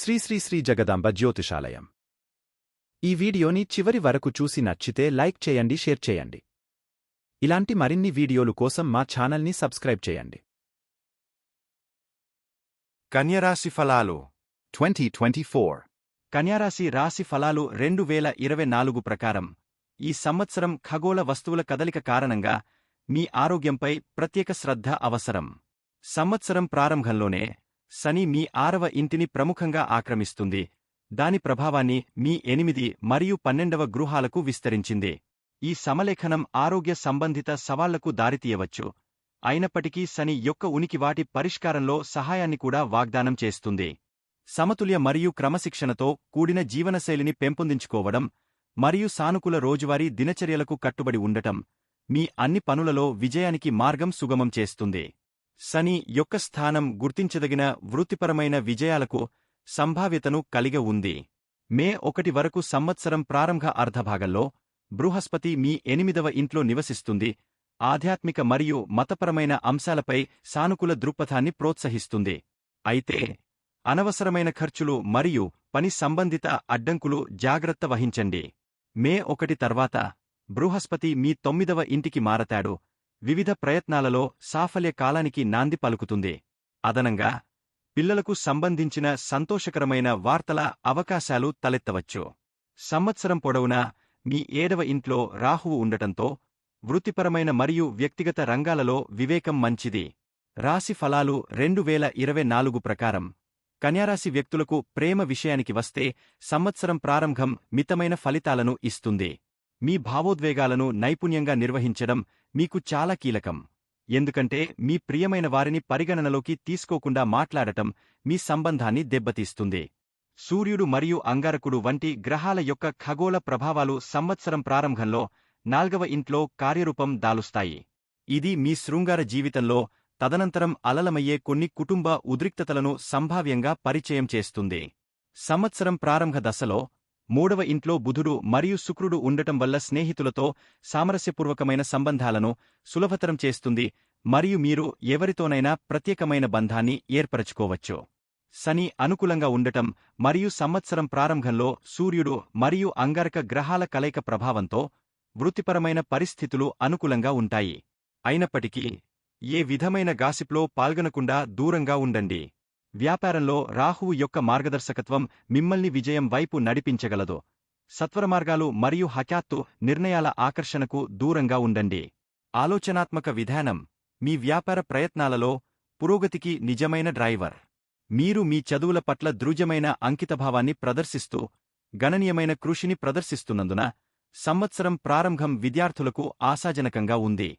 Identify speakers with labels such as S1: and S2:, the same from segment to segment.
S1: శ్రీ శ్రీ శ్రీ జగదాంబ జ్యోతిషాలయం. ఈ వీడియోని చివరి వరకు చూసి నచ్చితే లైక్ చేయండి షేర్ చేయండి. ఇలాంటి మరిన్ని వీడియోలు కోసం మా ఛానల్ని సబ్స్క్రైబ్ చేయండి.
S2: కన్యరాశి ఫలాలు
S1: 2024
S2: కన్యారాశి రాశి ఫలాలు రెండు వేల ఇరవై నాలుగు ప్రకారం. ఈ సంవత్సరం ఖగోళ వస్తువుల కదలిక కారణంగా మీ ఆరోగ్యంపై ప్రత్యేక శ్రద్ధ అవసరం. సంవత్సరం ప్రారంభంలోనే శని మీ ఆరవ ఇంటిని ప్రముఖంగా ఆక్రమిస్తుంది. దాని ప్రభావాన్ని మీ ఎనిమిది మరియు పన్నెండవ గృహాలకు విస్తరించింది. ఈ సమలేఖనం ఆరోగ్య సంబంధిత సవాళ్ళకు దారితీయవచ్చు. అయినప్పటికీ శని యొక్క ఉనికి వాటి పరిష్కారంలో సహాయాన్ని కూడా వాగ్దానం చేస్తుంది. సమతుల్య మరియు క్రమశిక్షణతో కూడిన జీవనశైలిని పెంపొందించుకోవడం మరియు సానుకూల రోజువారీ దినచర్యలకు కట్టుబడి ఉండటం మీ అన్ని పనులలో విజయానికి మార్గం సుగమం చేస్తుంది. శని యొక్క స్థానం గుర్తించదగిన వృత్తిపరమైన విజయాలకు సంభావ్యతను కలిగి ఉంది. మే ఒకటి వరకు సంవత్సరం ప్రారంభ అర్ధభాగంలో బృహస్పతి మీ ఎనిమిదవ ఇంట్లో నివసిస్తుంది. ఆధ్యాత్మిక మరియు మతపరమైన అంశాలపై సానుకూల దృక్పథాన్ని ప్రోత్సహిస్తుంది. అయితే అనవసరమైన ఖర్చులు మరియు పని సంబంధిత అడ్డంకులు జాగ్రత్త వహించండి. మే ఒకటి తర్వాత బృహస్పతి మీ తొమ్మిదవ ఇంటికి మారతాడు. వివిధ ప్రయత్నాలలో సాఫల్య కాలానికి నాంది పలుకుతుంది. అదనంగా పిల్లలకు సంబంధించిన సంతోషకరమైన వార్తల అవకాశాలు తలెత్తవచ్చు. సంవత్సరం పొడవునా మీ ఏడవ ఇంట్లో రాహువు ఉండటంతో వృత్తిపరమైన మరియు వ్యక్తిగత రంగాలలో వివేకం మంచిది. రాశి ఫలాలు రెండు వేల ఇరవై నాలుగు ప్రకారం. కన్యారాశి వ్యక్తులకు ప్రేమ విషయానికి వస్తే సంవత్సరం ప్రారంభం మితమైన ఫలితాలను ఇస్తుంది. మీ భావోద్వేగాలను నైపుణ్యంగా నిర్వహించడం మీకు చాలా కీలకం. ఎందుకంటే మీ ప్రియమైన వారిని పరిగణనలోకి తీసుకోకుండా మాట్లాడటం మీ సంబంధాన్ని దెబ్బతీస్తుంది. సూర్యుడు మరియు అంగారకుడు వంటి గ్రహాల యొక్క ఖగోళ ప్రభావాలు సంవత్సరం ప్రారంభంలో నాల్గవ ఇంట్లో కార్యరూపం దాలుస్తాయి. ఇది మీ శృంగార జీవితంలో తదనంతరం అలలమయ్యే కొన్ని కుటుంబ ఉద్రిక్తతలను సంభావ్యంగా పరిచయం చేస్తుంది. సంవత్సరం ప్రారంభ దశలో మూడవ ఇంట్లో బుధుడు మరియు శుక్రుడు ఉండటం వల్ల స్నేహితులతో సామరస్యపూర్వకమైన సంబంధాలను సులభతరం చేస్తుంది మరియు మీరు ఎవరితోనైనా ప్రత్యేకమైన బంధాన్ని ఏర్పరచుకోవచ్చు. శని అనుకూలంగా ఉండటం మరియు సంవత్సరం ప్రారంభంలో సూర్యుడు మరియు అంగారక గ్రహాల కలయిక ప్రభావంతో వృత్తిపరమైన పరిస్థితులు అనుకూలంగా ఉంటాయి. అయినప్పటికీ ఏ విధమైన గాసిప్లో పాల్గొనకుండా దూరంగా ఉండండి. వ్యాపారంలో రాహువు యొక్క మార్గదర్శకత్వం మిమ్మల్ని విజయం వైపు నడిపించగలదు. సత్వరమార్గాలు మరియు హఠాత్తు నిర్ణయాల ఆకర్షణకు దూరంగా ఉండండి. ఆలోచనాత్మక విధానం. మీ వ్యాపార ప్రయత్నాలలో పురోగతికి నిజమైన డ్రైవర్. మీరు మీ చదువుల పట్ల దృఢమైన అంకితభావాన్ని ప్రదర్శిస్తూ గణనీయమైన కృషిని ప్రదర్శిస్తున్నందున సంవత్సరం ప్రారంభం విద్యార్థులకు ఆశాజనకంగా ఉంది.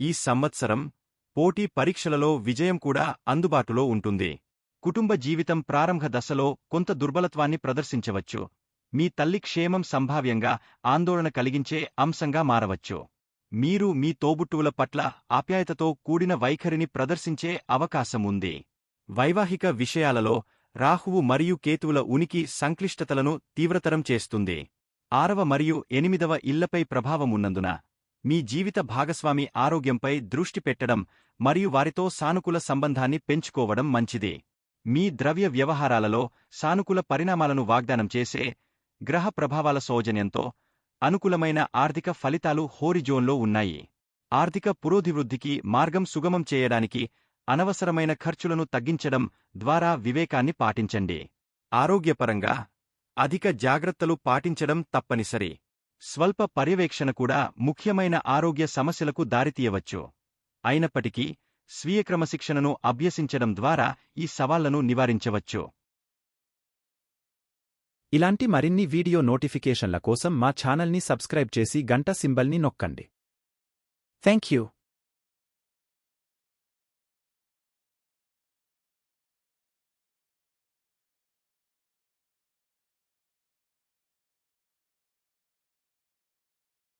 S2: ఈ సంవత్సరం పోటీ పరీక్షలలో విజయం కూడా అందుబాటులో ఉంటుంది. కుటుంబ జీవితం ప్రారంభ దశలో కొంత దుర్బలత్వాన్ని ప్రదర్శించవచ్చు. మీ తల్లి క్షేమం సంభావ్యంగా ఆందోళన కలిగించే అంశంగా మారవచ్చు. మీరు మీ తోబుట్టువుల పట్ల ఆప్యాయతతో కూడిన వైఖరిని ప్రదర్శించే అవకాశం ఉంది. వైవాహిక విషయాలలో రాహువు మరియు కేతువుల ఉనికి సంక్లిష్టతలను తీవ్రతరం చేస్తుంది. ఆరవ మరియు ఎనిమిదవ ఇళ్ళపై ప్రభావమున్నందున మీ జీవిత భాగస్వామి ఆరోగ్యంపై దృష్టి పెట్టడం మరియు వారితో సానుకూల సంబంధాన్ని పెంచుకోవడం మంచిది. మీ ద్రవ్య వ్యవహారాలలో సానుకూల పరిణామాలను వాగ్దానం చేసే గ్రహ ప్రభావాల సౌజన్యంతో అనుకూలమైన ఆర్థిక ఫలితాలు హోరిజోన్లో ఉన్నాయి. ఆర్థిక పురోధివృద్ధికి మార్గం సుగమం చేయడానికి అనవసరమైన ఖర్చులను తగ్గించడం ద్వారా వివేకాన్ని పాటించండి. ఆరోగ్యపరంగా అధిక జాగ్రత్తలు పాటించడం తప్పనిసరి. స్వల్ప పర్యవేక్షణ కూడా ముఖ్యమైన ఆరోగ్య సమస్యలకు దారితీయవచ్చు. అయినప్పటికీ స్వీయ క్రమశిక్షణను అభ్యసించడం ద్వారా ఈ సవాళ్ళను నివారించవచ్చు.
S1: ఇలాంటి మరిన్ని వీడియో నోటిఫికేషన్ల కోసం మా ఛానల్ని సబ్స్క్రైబ్ చేసి గంట సింబల్ని నొక్కండి. Thank you